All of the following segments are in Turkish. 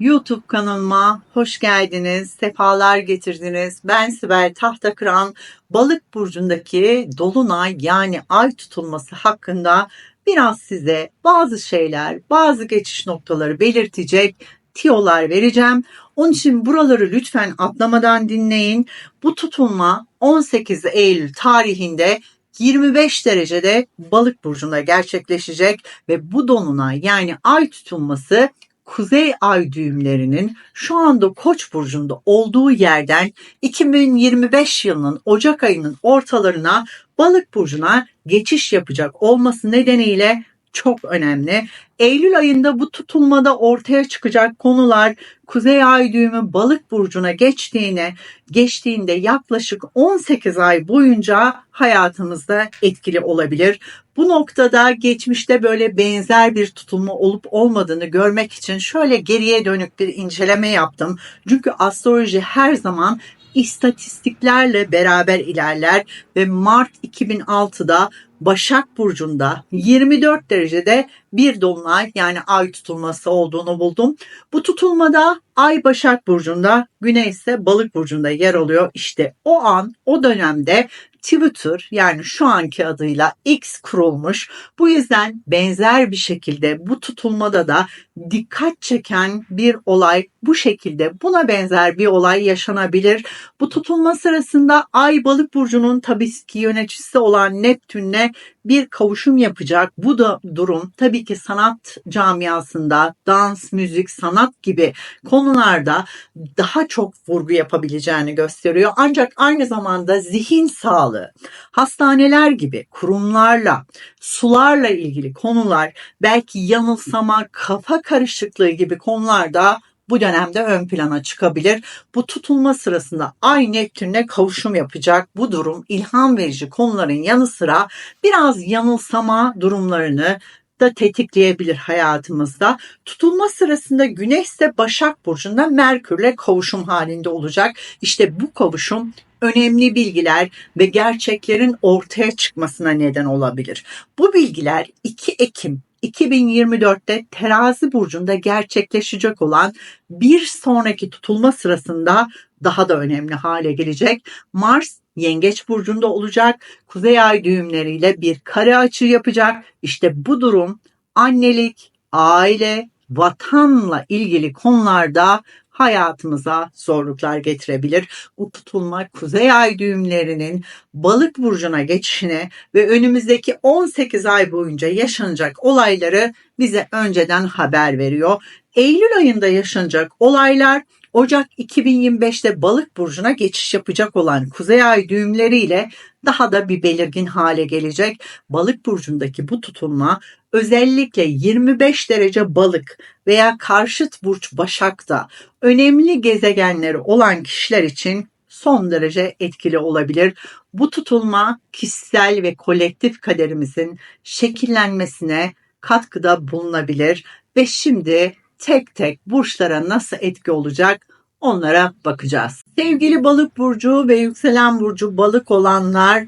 YouTube kanalıma hoş geldiniz, sefalar getirdiniz. Ben Sibel Tahtakıran, Balık burcundaki dolunay yani ay tutulması hakkında biraz size bazı şeyler, bazı geçiş noktaları belirtecek tiyolar vereceğim. Onun için buraları lütfen atlamadan dinleyin. Bu tutulma 18 Eylül tarihinde 25 derecede balık burcunda gerçekleşecek ve bu dolunay yani ay tutulması kuzey ay düğümlerinin şu anda Koç burcunda olduğu yerden 2025 yılının Ocak ayının ortalarına Balık burcuna geçiş yapacak olması nedeniyle çok önemli. Eylül ayında bu tutulmada ortaya çıkacak konular Kuzey Ay düğümü Balık burcuna geçtiğine geçtiğinde yaklaşık 18 ay boyunca hayatımızda etkili olabilir. Bu noktada geçmişte böyle benzer bir tutulma olup olmadığını görmek için şöyle geriye dönük bir inceleme yaptım. Çünkü astroloji her zaman istatistiklerle beraber ilerler ve Mart 2006'da Başak Burcu'nda 24 derecede bir dolunay yani ay tutulması olduğunu buldum. Bu tutulmada ay Başak Burcu'nda, Güney ise Balık Burcu'nda yer alıyor. İşte o an, o dönemde Twitter yani şu anki adıyla X kurulmuş. Bu yüzden benzer bir şekilde bu tutulmada da dikkat çeken bir olay bu şekilde buna benzer bir olay yaşanabilir. Bu tutulma sırasında Ay Balık burcunun tabii ki yöneticisi olan Neptün'le bir kavuşum yapacak. Bu da durum tabii ki sanat camiasında dans, müzik, sanat gibi konularda daha çok vurgu yapabileceğini gösteriyor. Ancak aynı zamanda zihin sağlığı, hastaneler gibi kurumlarla, sularla ilgili konular, belki yanılsama, kafa karışıklığı gibi konularda bu dönemde ön plana çıkabilir. Bu tutulma sırasında Ay Neptün'le kavuşum yapacak. Bu durum ilham verici konuların yanı sıra biraz yanılsama durumlarını da tetikleyebilir hayatımızda. Tutulma sırasında Güneş ise Başak Burcu'nda Merkür'le kavuşum halinde olacak. İşte bu kavuşum önemli bilgiler ve gerçeklerin ortaya çıkmasına neden olabilir. Bu bilgiler 2 Ekim 2024'te terazi burcunda gerçekleşecek olan bir sonraki tutulma sırasında daha da önemli hale gelecek. Mars Yengeç burcunda olacak. Kuzey ay düğümleriyle bir kare açı yapacak. İşte bu durum annelik, aile, vatanla ilgili konularda hayatımıza zorluklar getirebilir. Bu tutulma kuzey ay düğümlerinin balık burcuna geçişine ve önümüzdeki 18 ay boyunca yaşanacak olayları bize önceden haber veriyor. Eylül ayında yaşanacak olaylar Ocak 2025'te balık burcuna geçiş yapacak olan kuzey ay düğümleriyle daha da bir belirgin hale gelecek. Balık burcundaki bu tutulma özellikle 25 derece balık veya karşıt burç başakta önemli gezegenleri olan kişiler için son derece etkili olabilir. Bu tutulma kişisel ve kolektif kaderimizin şekillenmesine katkıda bulunabilir ve şimdi tek tek burçlara nasıl etki olacak onlara bakacağız. Sevgili balık burcu ve yükselen burcu balık olanlar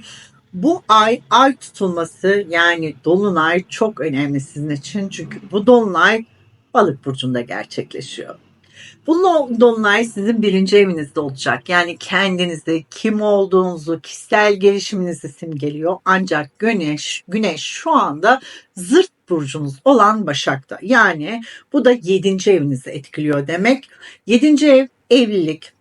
bu ay ay tutulması yani dolunay çok önemli sizin için. Çünkü bu dolunay balık burcunda gerçekleşiyor. Bu dolunay sizin birinci evinizde olacak. Yani kendinizi, kim olduğunuzu, kişisel gelişiminizi simgeliyor. Ancak güneş, güneş şu anda zırt burcunuz olan Başak'ta. Yani bu da yedinci evinizi etkiliyor demek. Yedinci ev evlilik,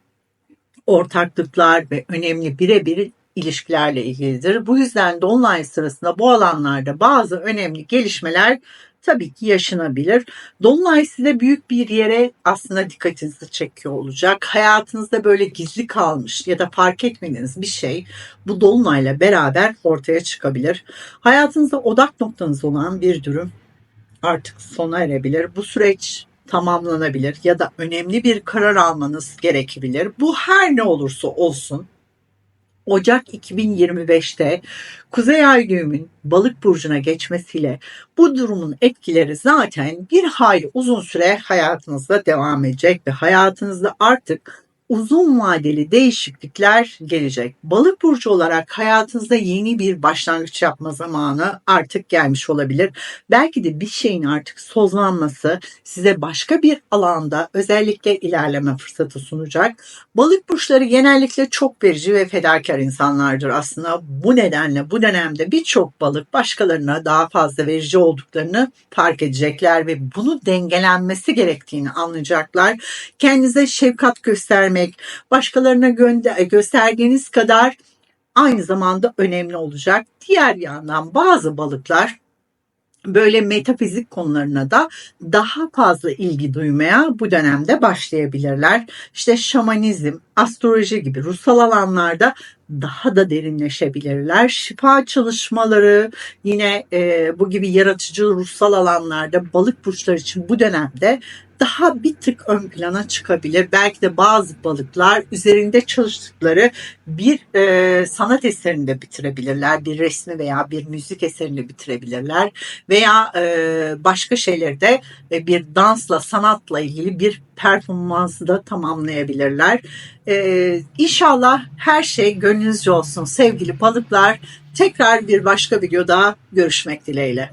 ortaklıklar ve önemli birebir ilişkilerle ilgilidir. Bu yüzden Dolunay sırasında bu alanlarda bazı önemli gelişmeler tabii ki yaşanabilir. Dolunay size büyük bir yere aslında dikkatinizi çekiyor olacak. Hayatınızda böyle gizli kalmış ya da fark etmediğiniz bir şey bu dolunayla beraber ortaya çıkabilir. Hayatınızda odak noktanız olan bir durum artık sona erebilir. Bu süreç tamamlanabilir ya da önemli bir karar almanız gerekebilir. Bu her ne olursa olsun Ocak 2025'te Kuzey Ay düğümün balık burcuna geçmesiyle bu durumun etkileri zaten bir hayli uzun süre hayatınızda devam edecek ve hayatınızda artık uzun vadeli değişiklikler gelecek. Balık burcu olarak hayatınızda yeni bir başlangıç yapma zamanı artık gelmiş olabilir. Belki de bir şeyin artık sozlanması size başka bir alanda özellikle ilerleme fırsatı sunacak. Balık burçları genellikle çok verici ve fedakar insanlardır aslında. Bu nedenle bu dönemde birçok balık başkalarına daha fazla verici olduklarını fark edecekler ve bunu dengelenmesi gerektiğini anlayacaklar. Kendinize şefkat göstermek, başkalarına gönde- gösterdiğiniz kadar aynı zamanda önemli olacak. Diğer yandan bazı balıklar böyle metafizik konularına da daha fazla ilgi duymaya bu dönemde başlayabilirler. İşte şamanizm, astroloji gibi ruhsal alanlarda daha da derinleşebilirler. Şifa çalışmaları yine e, bu gibi yaratıcı ruhsal alanlarda balık burçları için bu dönemde daha bir tık ön plana çıkabilir. Belki de bazı balıklar üzerinde çalıştıkları bir e, sanat eserini de bitirebilirler. Bir resmi veya bir müzik eserini bitirebilirler. Veya e, başka şeyleri de e, bir dansla, sanatla ilgili bir performansı da tamamlayabilirler. E, inşallah her şey gönlünüzce olsun sevgili balıklar. Tekrar bir başka videoda görüşmek dileğiyle.